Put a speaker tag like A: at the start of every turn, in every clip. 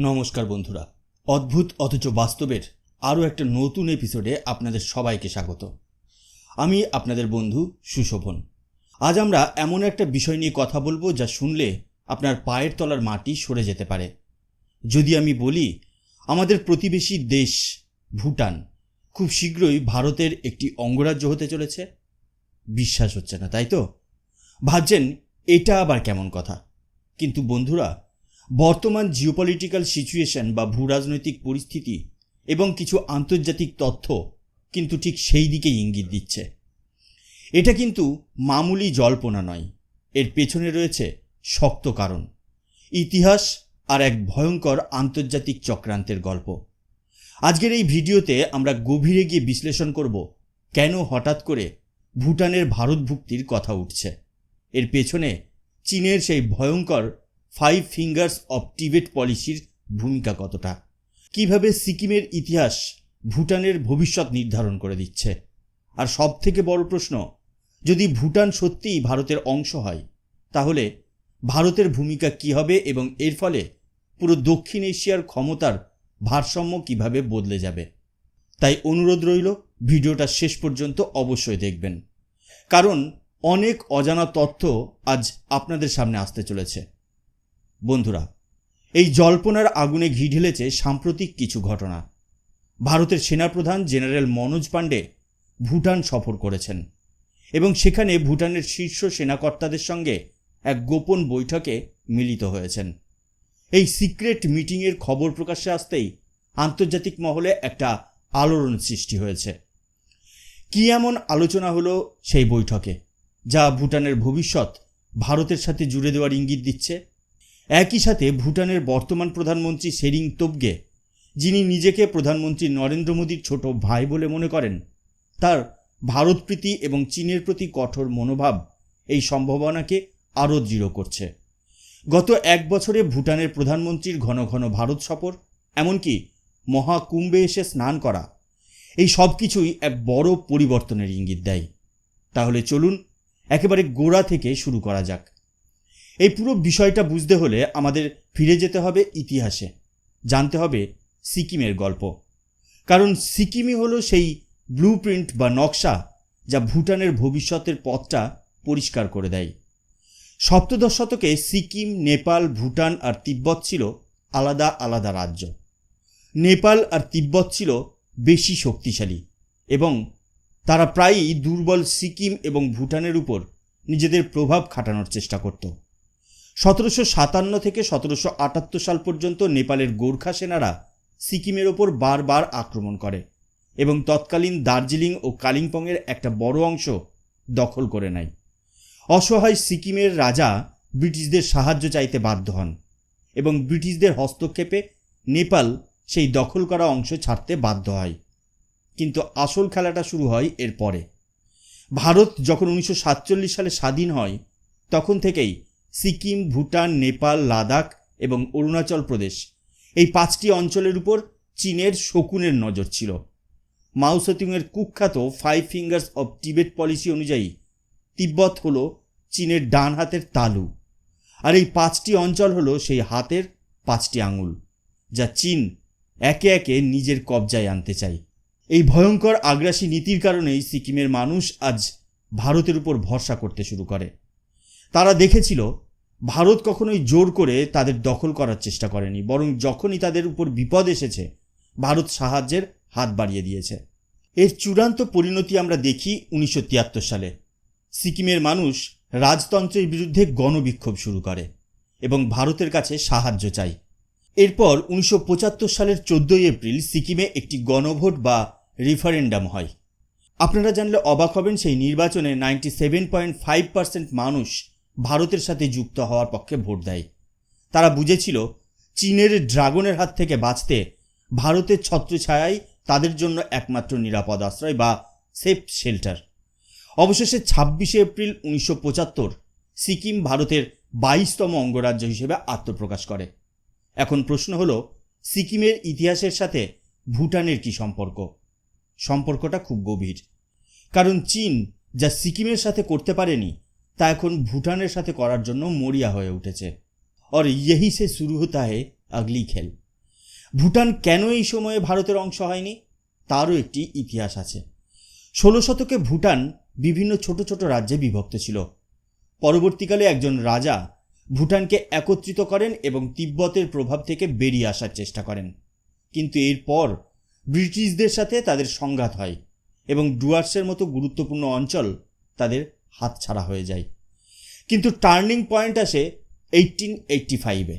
A: নমস্কার বন্ধুরা। অদ্ভুত অথচ বাস্তবের আরও একটা নতুন এপিসোডে আপনাদের সবাইকে স্বাগত। আমি আপনাদের বন্ধু সুশোভন। আজ আমরা এমন একটা বিষয় নিয়ে কথা বলব যা শুনলে আপনার পায়ের তলার মাটি সরে যেতে পারে। যদি আমি বলি, আমাদের প্রতিবেশী দেশ ভুটান খুব শীঘ্রই ভারতের একটি অঙ্গরাজ্য হতে চলেছে। বিশ্বাস হচ্ছে না, তাই তো? ভাবছেন, এটা আবার কেমন কথা? কিন্তু বন্ধুরা বর্তমান জিওপলিটিক্যাল সিচুয়েশন বা ভূরাজনৈতিক পরিস্থিতি এবং কিছু আন্তর্জাতিক তথ্য কিন্তু ঠিক সেই দিকেই ইঙ্গিত দিচ্ছে। এটা কিন্তু মামুলি জল্পনা নয়, এর পেছনে রয়েছে শক্ত কারণ। ইতিহাস আর এক ভয়ঙ্কর আন্তর্জাতিক চক্রান্তের গল্প। আজকের এই ভিডিওতে আমরা গভীরে গিয়ে বিশ্লেষণ করব, কেন হঠাৎ করে ভুটানের ভারতভুক্তির কথা উঠছে। এর পেছনে চীনের সেই ভয়ঙ্কর ফাইভ ফিঙ্গার্স অব টিবেট পলিসির ভূমিকা কতটা? কীভাবে সিকিমের ইতিহাস ভুটানের ভবিষ্যৎ নির্ধারণ করে দিচ্ছে? আর সব থেকে বড় প্রশ্ন, যদি ভুটান সত্যিই ভারতের অংশ হয়, তাহলে ভারতের ভূমিকা কি হবে এবং এর ফলে পুরো দক্ষিণ এশিয়ার ক্ষমতার ভারসাম্য কীভাবে বদলে যাবে? তাই অনুরোধ রইল, ভিডিওটা শেষ পর্যন্ত অবশ্যই দেখবেন। কারণ অনেক অজানা তথ্য আজ আপনাদের সামনে আসতে চলেছে। বন্ধুরা, এই জল্পনার আগুনে ঘি ঢেলেছে সাম্প্রতিক কিছু ঘটনা। ভারতের সেনাপ্রধান জেনারেল মনোজ পাণ্ডে ভুটান সফর করেছেন এবং সেখানে ভুটানের শীর্ষ সেনাকর্তাদের সঙ্গে এক গোপন বৈঠকে মিলিত হয়েছেন। এই সিক্রেট মিটিংয়ের খবর প্রকাশ্যে আসতেই আন্তর্জাতিক মহলে একটা আলোড়ন সৃষ্টি হয়েছে। কি এমন আলোচনা হলো সেই বৈঠকে, যা ভুটানের ভবিষ্যৎ ভারতের সাথে জুড়ে দেওয়ার ইঙ্গিত দিচ্ছে? একই সাথে ভুটানের বর্তমান প্রধানমন্ত্রী সেরিং তোবগে, যিনি নিজেকে প্রধানমন্ত্রী নরেন্দ্র মোদীর ছোট ভাই বলে মনে করেন, তার ভারতপ্রীতি এবং চীনের প্রতি কঠোর মনোভাব এই সম্ভাবনাকে আরও দৃঢ় করছে। গত এক বছরে ভুটানের প্রধানমন্ত্রীর ঘন ঘন ভারত সফর, এমনকি মহাকুম্ভে এসে স্নান করা, এই সব কিছুই এক বড় পরিবর্তনের ইঙ্গিত দেয়। তাহলে চলুন একেবারে গোড়া থেকে শুরু করা যাক। এই পুরো বিষয়টা বুঝতে হলে আমাদের ফিরে যেতে হবে ইতিহাসে। জানতে হবে সিকিমের গল্প। কারণ সিকিমই হলো সেই ব্লু প্রিন্ট বা নকশা যা ভুটানের ভবিষ্যতের পথটা পরিষ্কার করে দেয়। সপ্তদশ শতকে সিকিম, নেপাল, ভুটান আর তিব্বত ছিল আলাদা আলাদা রাজ্য। নেপাল আর তিব্বত ছিল বেশি শক্তিশালী এবং তারা প্রায়ই দুর্বল সিকিম এবং ভুটানের উপর নিজেদের প্রভাব খাটানোর চেষ্টা করত। সতেরোশো সাতান্ন থেকে সতেরোশো আটাত্তর সাল পর্যন্ত নেপালের গোর্খা সেনারা সিকিমের ওপর বারবার আক্রমণ করে এবং তৎকালীন দার্জিলিং ও কালিম্পংয়ের একটা বড় অংশ দখল করে নেয়। অসহায় সিকিমের রাজা ব্রিটিশদের সাহায্য চাইতে বাধ্য হন এবং ব্রিটিশদের হস্তক্ষেপে নেপাল সেই দখল করা অংশ ছাড়তে বাধ্য হয়। কিন্তু আসল খেলাটা শুরু হয় এরপরে। ভারত যখন উনিশশো সাতচল্লিশ সালে স্বাধীন হয়, তখন থেকেই সিকিম, ভুটান, নেপাল, লাদাখ এবং অরুণাচল প্রদেশ। এই পাঁচটি অঞ্চলের উপর চীনের শকুনের নজর ছিল। মাউসেতুংয়ের কুখ্যাত five fingers of Tibet policy অনুযায়ী তিব্বত হল চীনের ডান হাতের তালু। আর এই পাঁচটি অঞ্চল হলো সেই হাতের পাঁচটি আঙুল, যা চীন একে একে নিজের কবজায় আনতে চায়। এই ভয়ঙ্কর আগ্রাসী নীতির কারণেই সিকিমের মানুষ আজ ভারতের উপর ভরসা করতে শুরু করে। তারা দেখেছিল ভারত কখনোই জোর করে তাদের দখল করার চেষ্টা করেনি, বরং যখনই তাদের উপর বিপদ এসেছে, ভারত সাহায্যের হাত বাড়িয়ে দিয়েছে। এর চূড়ান্ত পরিণতি আমরা দেখি উনিশশো তিয়াত্তর সালে। সিকিমের মানুষ রাজতন্ত্রের বিরুদ্ধে গণবিক্ষোভ শুরু করে এবং ভারতের কাছে সাহায্য চাই এরপর উনিশশো পঁচাত্তর সালের চোদ্দোই এপ্রিল সিকিমে একটি গণভোট বা রিফারেন্ডাম হয়। আপনারা জানলে অবাক হবেন, সেই নির্বাচনে ninety seven point five percent মানুষ ভারতের সাথে যুক্ত হওয়ার পক্ষে ভোট দেয়। তারা বুঝেছিল, চীনের ড্রাগনের হাত থেকে বাঁচতে ভারতের ছত্রছায়াই তাদের জন্য একমাত্র নিরাপদ আশ্রয় বা সেফ শেল্টার। অবশেষে ছাব্বিশে এপ্রিল উনিশশো পঁচাত্তর সিকিম ভারতের বাইশতম অঙ্গরাজ্য হিসেবে আত্মপ্রকাশ করে। এখন প্রশ্ন হলো, সিকিমের ইতিহাসের সাথে ভুটানের কি সম্পর্ক? সম্পর্কটা খুব গভীর। কারণ চীন যা সিকিমের সাথে করতে পারেনি তা এখন ভুটানের সাথে করার জন্য মরিয়া হয়ে উঠেছে। আর ইয়েহি সে শুরু হতা হে আগলি খেল। ভুটান কেন এই সময়ে ভারতের অংশ হয়নি? তারও একটি ইতিহাস আছে। ষোলো শতকে ভুটান বিভিন্ন ছোট ছোট রাজ্যে বিভক্ত ছিল। পরবর্তীকালে একজন রাজা ভুটানকে একত্রিত করেন এবং তিব্বতের প্রভাব থেকে বেরিয়ে আসার চেষ্টা করেন। কিন্তু এরপর ব্রিটিশদের সাথে তাদের সংঘাত হয় এবং ডুয়ার্সের মতো গুরুত্বপূর্ণ অঞ্চল তাদের হাতছাড়া হয়ে যায়। কিন্তু টার্নিং পয়েন্ট আসে এইটিন এইটটি ফাইভে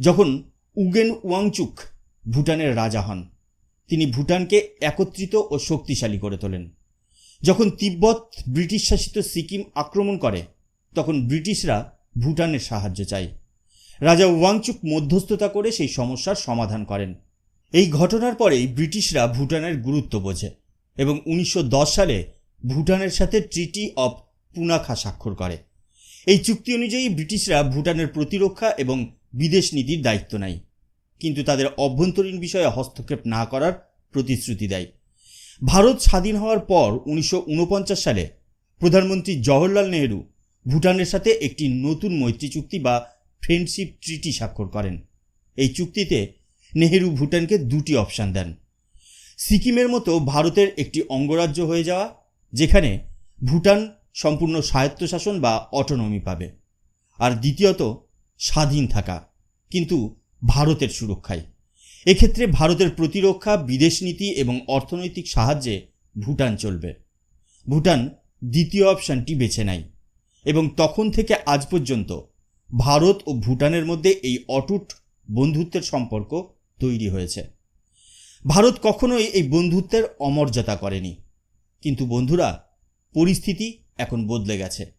A: যখন উগেন ওয়াংচুক ভুটানের রাজা হন। তিনি ভুটানকে একত্রিত ও শক্তিশালী করে তোলেন। যখন তিব্বত ব্রিটিশ শাসিত সিকিম আক্রমণ করে, তখন ব্রিটিশরা ভুটানের সাহায্য চায়। রাজা ওয়াংচুক মধ্যস্থতা করে সেই সমস্যার সমাধান করেন। এই ঘটনার পরেই ব্রিটিশরা ভুটানের গুরুত্ব বোঝে এবং উনিশশো দশ সালে ভুটানের সাথে ট্রিটি অফ পুনাখা স্বাক্ষর করে। এই চুক্তি অনুযায়ী ব্রিটিশরা ভুটানের প্রতিরক্ষা এবং বিদেশ নীতির দায়িত্ব নেয়, কিন্তু তাদের অভ্যন্তরীণ বিষয়ে হস্তক্ষেপ না করার প্রতিশ্রুতি দেয়। ভারত স্বাধীন হওয়ার পর উনিশশো ঊনপঞ্চাশ সালে প্রধানমন্ত্রী জওহরলাল নেহেরু ভুটানের সাথে একটি নতুন মৈত্রী চুক্তি বা ফ্রেন্ডশিপ ট্রিটি স্বাক্ষর করেন। এই চুক্তিতে নেহেরু ভুটানকে দুটি অপশান দেন। সিকিমের মতো ভারতের একটি অঙ্গরাজ্য হয়ে যাওয়া যেখানে ভুটান সম্পূর্ণ স্বায়ত্তশাসন বা অটোনমি পাবে। আর দ্বিতীয়ত, স্বাধীন থাকা, কিন্তু ভারতের সুরক্ষায়। এক্ষেত্রে ভারতের প্রতিরক্ষা, বিদেশ নীতি এবং অর্থনৈতিক সাহায্যে ভুটান চলবে। ভুটান দ্বিতীয় অপশানটি বেছে নেয় এবং তখন থেকে আজ পর্যন্ত ভারত ও ভুটানের মধ্যে এই অটুট বন্ধুত্বের সম্পর্ক তৈরি হয়েছে। ভারত কখনোই এই বন্ধুত্বের অমর্যাদা করেনি। কিন্তু বন্ধুরা, পরিস্থিতি এখন বদলে গেছে।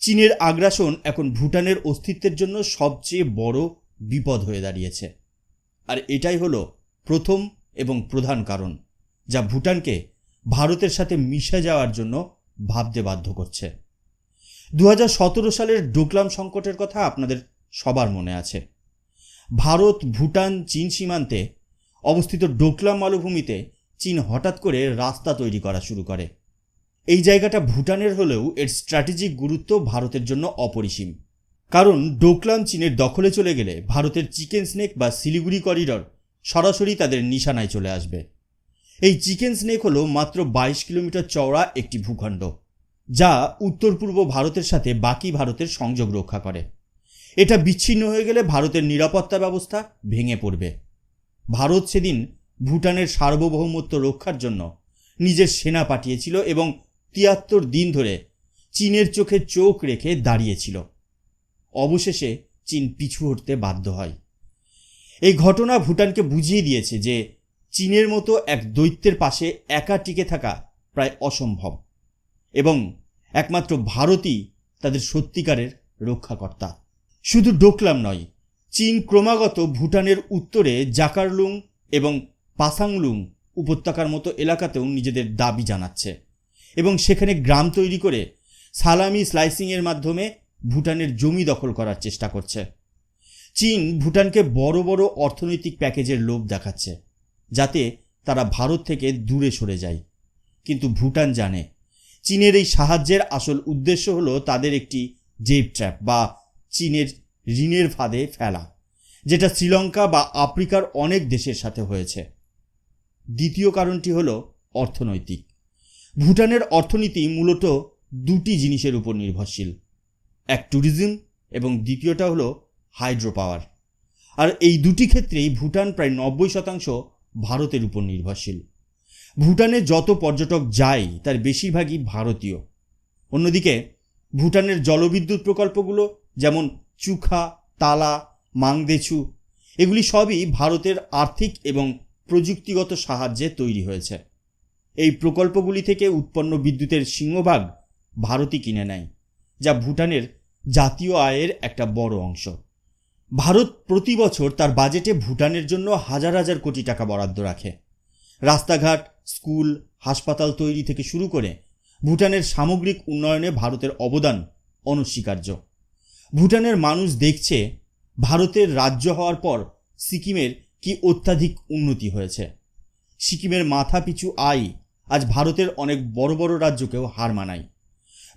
A: চীনের আগ্রাসন এখন ভুটানের অস্তিত্বের জন্য সবচেয়ে বড় বিপদ হয়ে দাঁড়িয়েছে। আর এটাই হলো প্রথম এবং প্রধান কারণ, যা ভুটানকে ভারতের সাথে মিশে যাওয়ার জন্য ভাবতে বাধ্য করছে। দু হাজার সতেরো সালের ডোকলাম সংকটের কথা আপনাদের সবার মনে আছে। ভারত, ভুটান, চীন সীমান্তে অবস্থিত ডোকলাম মালভূমিতে চীন হঠাৎ করে রাস্তা তৈরি করা শুরু করে। এই জায়গাটা ভুটানের হলেও এর স্ট্র্যাটেজিক গুরুত্ব ভারতের জন্য অপরিসীম। কারণ ডোকলাম চীনের দখলে চলে গেলে ভারতের চিকেন স্নেক বা শিলিগুড়ি করিডর সরাসরি তাদের নিশানায় চলে আসবে। এই চিকেন স্নেক হলো মাত্র বাইশ কিলোমিটার চওড়া একটি ভূখণ্ড, যা উত্তর পূর্ব ভারতের সাথে বাকি ভারতের সংযোগ রক্ষা করে। এটা বিচ্ছিন্ন হয়ে গেলে ভারতের নিরাপত্তা ব্যবস্থা ভেঙে পড়বে। ভারত সেদিন ভুটানের সার্বভৌমত্ব রক্ষার জন্য নিজের সেনা পাঠিয়েছিল এবং তিয়াত্তর দিন ধরে চীনের চোখে চোখ রেখে দাঁড়িয়েছিল। অবশেষে চীন পিছু হটতে বাধ্য হয়। এই ঘটনা ভুটানকে বুঝিয়ে দিয়েছে যে চীনের মতো এক দৈত্যের পাশে একা টিকে থাকা প্রায় অসম্ভব এবং একমাত্র ভারতই তাদের সত্যিকারের রক্ষাকর্তা। শুধু ডোকলাম নয়, চীন ক্রমাগত ভুটানের উত্তরে জাকারলুং এবং পাসাংলুং উপত্যকার মতো এলাকাতেও নিজেদের দাবি জানাচ্ছে এবং সেখানে গ্রাম তৈরি করে সালামি স্লাইসিংয়ের মাধ্যমে ভুটানের জমি দখল করার চেষ্টা করছে। চীন ভুটানকে বড় বড় অর্থনৈতিক প্যাকেজের লোভ দেখাচ্ছে যাতে তারা ভারত থেকে দূরে সরে যায়। কিন্তু ভুটান জানে, চীনের এই সাহায্যের আসল উদ্দেশ্য হলো তাদের একটি জেব ট্র্যাপ বা চীনের ঋণের ফাঁদে ফেলা, যেটা শ্রীলঙ্কা বা আফ্রিকার অনেক দেশের সাথে হয়েছে। দ্বিতীয় কারণটি হল অর্থনৈতিক। ভুটানের অর্থনীতি মূলত দুটি জিনিসের উপর নির্ভরশীল, এক ট্যুরিজম এবং দ্বিতীয়টা হলো হাইড্রো পাওয়ার আর এই দুটি ক্ষেত্রেই ভুটান প্রায় নব্বই শতাংশ ভারতের উপর নির্ভরশীল। ভুটানে যত পর্যটক যায়, তার বেশিরভাগই ভারতীয়। অন্যদিকে, ভুটানের জলবিদ্যুৎ প্রকল্পগুলো যেমন চুখা, তালা মাংদেছু এগুলি সবই ভারতের আর্থিক এবং প্রযুক্তিগত সাহায্যে তৈরি হয়েছে। এই প্রকল্পগুলি থেকে উৎপন্ন বিদ্যুতের সিংহভাগ ভারতই কিনে নেয়, যা ভুটানের জাতীয় আয়ের একটা বড় অংশ। ভারত প্রতি বছর তার বাজেটে ভুটানের জন্য হাজার হাজার কোটি টাকা বরাদ্দ রাখে। রাস্তাঘাট, স্কুল, হাসপাতাল তৈরি থেকে শুরু করে ভুটানের সামগ্রিক উন্নয়নে ভারতের অবদান অনস্বীকার্য। ভুটানের মানুষ দেখছে ভারতের রাজ্য হওয়ার পর সিকিমের কি অত্যাধিক উন্নতি হয়েছে? সিকিমের মাথা পিছু আয় আজ ভারতের অনেক বড় বড় রাজ্যকেও হার মানায়।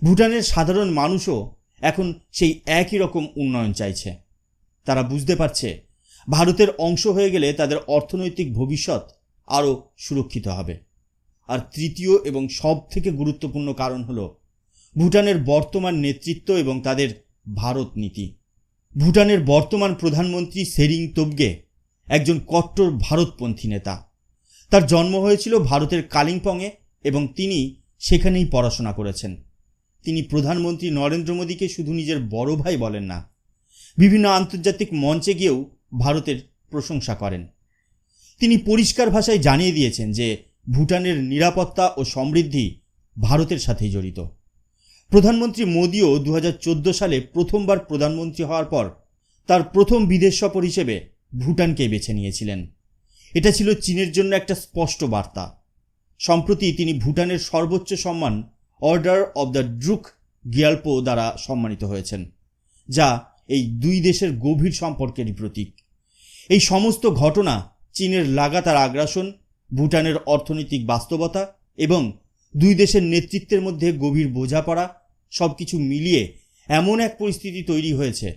A: ভুটানের সাধারণ মানুষও এখন সেই একই রকম উন্নয়ন চাইছে। তারা বুঝতে পারছে, ভারতের অংশ হয়ে গেলে তাদের অর্থনৈতিক ভবিষ্যৎ আরও সুরক্ষিত হবে। আর তৃতীয় এবং সব থেকে গুরুত্বপূর্ণ কারণ হল ভুটানের বর্তমান নেতৃত্ব এবং তাদের ভারত নীতি। ভুটানের বর্তমান প্রধানমন্ত্রী সেরিং তোবগে একজন কট্টর ভারতপন্থী নেতা। তার জন্ম হয়েছিল ভারতের কালিম্পংয়ে এবং তিনি সেখানেই পড়াশোনা করেছেন। তিনি প্রধানমন্ত্রী নরেন্দ্র মোদীকে শুধু নিজের বড় ভাই বলেন না, বিভিন্ন আন্তর্জাতিক মঞ্চে গিয়েও ভারতের প্রশংসা করেন। তিনি পরিষ্কার ভাষায় জানিয়ে দিয়েছেন যে, ভুটানের নিরাপত্তা ও সমৃদ্ধি ভারতের সাথেই জড়িত। প্রধানমন্ত্রী মোদীও দু হাজার চোদ্দ সালে প্রথমবার প্রধানমন্ত্রী হওয়ার পর তার প্রথম বিদেশ সফর হিসেবে ভুটানকে বেছে নিয়েছিলেন। এটা ছিল চীনের জন্য একটা স্পষ্ট বার্তা। সম্প্রতি তিনি ভুটানের সর্বোচ্চ সম্মান order of the Druk Gyalpo দ্বারা সম্মানিত হয়েছেন, যা এই দুই দেশের গভীর সম্পর্কেরই প্রতীক। এই সমস্ত ঘটনা চীনের লাগাতার আগ্রাসন, ভুটানের অর্থনৈতিক বাস্তবতা এবং দুই দেশের নেতৃত্বের মধ্যে গভীর বোঝাপড়া সব কিছু মিলিয়ে এমন এক পরিস্থিতি তৈরি হয়েছে,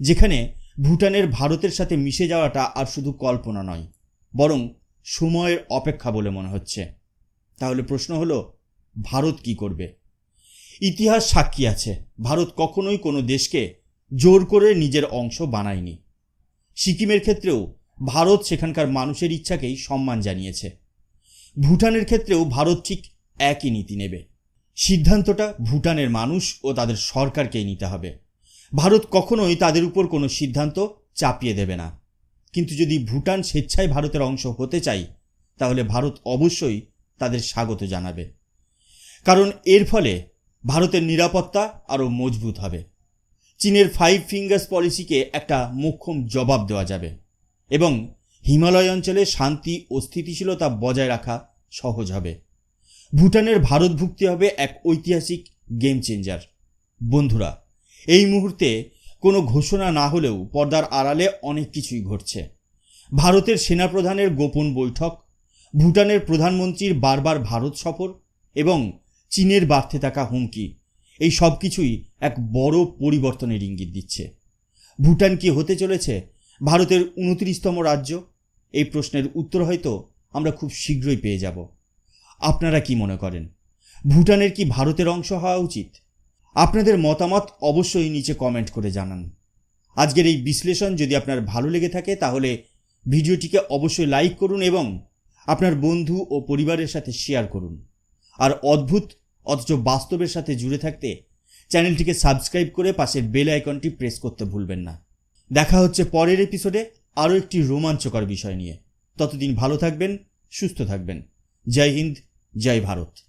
A: যেখানে ভুটানের ভারতের সাথে মিশে যাওয়াটা আর শুধু কল্পনা নয়, বরং সময়ের অপেক্ষা বলে মনে হচ্ছে। তাহলে প্রশ্ন হলো, ভারত কি করবে? ইতিহাস সাক্ষী আছে, ভারত কখনোই কোনো দেশকে জোর করে নিজের অংশ বানায়নি। সিকিমের ক্ষেত্রেও ভারত সেখানকার মানুষের ইচ্ছাকেই সম্মান জানিয়েছে। ভুটানের ক্ষেত্রেও ভারত ঠিক একই নীতি নেবে। সিদ্ধান্তটা ভুটানের মানুষ ও তাদের সরকারকেই নিতে হবে। ভারত কখনোই তাদের উপর কোনো সিদ্ধান্ত চাপিয়ে দেবে না। কিন্তু যদি ভুটান স্বেচ্ছায় ভারতের অংশ হতে চাই তাহলে ভারত অবশ্যই তাদের স্বাগত জানাবে। কারণ এর ফলে ভারতের নিরাপত্তা আরও মজবুত হবে। চীনের ফাইভ ফিঙ্গার্স পলিসিকে একটা মোক্ষম জবাব দেওয়া যাবে এবং হিমালয় অঞ্চলে শান্তি ও স্থিতিশীলতা বজায় রাখা সহজ হবে। ভুটানের ভারত ভুক্তি হবে এক ঐতিহাসিক গেম চেঞ্জার। বন্ধুরা এই মুহূর্তে কোনো ঘোষণা না হলেও পর্দার আড়ালে অনেক কিছুই ঘটছে। ভারতের সেনাপ্রধানের গোপন বৈঠক, ভুটানের প্রধানমন্ত্রীর বারবার ভারত সফর এবং চীনের বাড়তে থাকা হুমকি, এই সব কিছুই এক বড় পরিবর্তনের ইঙ্গিত দিচ্ছে। ভুটান কি হতে চলেছে? ভারতের উনত্রিশতম রাজ্য? এই প্রশ্নের উত্তর হয়তো আমরা খুব শীঘ্রই পেয়ে যাব। আপনারা কি মনে করেন? ভুটানের কি ভারতের অংশ হওয়া উচিত? আপনাদের মতামত অবশ্যই নিচে কমেন্ট করে জানান। আজকের এই বিশ্লেষণ যদি আপনার ভালো লেগে থাকে, তাহলে ভিডিওটিকে অবশ্যই লাইক করুন এবং আপনার বন্ধু ও পরিবারের সাথে শেয়ার করুন। আর অদ্ভুত, অথচ বাস্তবের সাথে জুড়ে থাকতে চ্যানেলটিকে সাবস্ক্রাইব করে পাশের বেল আইকনটি প্রেস করতে ভুলবেন না। দেখা হচ্ছে পরের এপিসোডে আরও একটি রোমাঞ্চকর বিষয় নিয়ে। ততদিন ভালো থাকবেন, সুস্থ থাকবেন। জয় হিন্দ, জয় ভারত।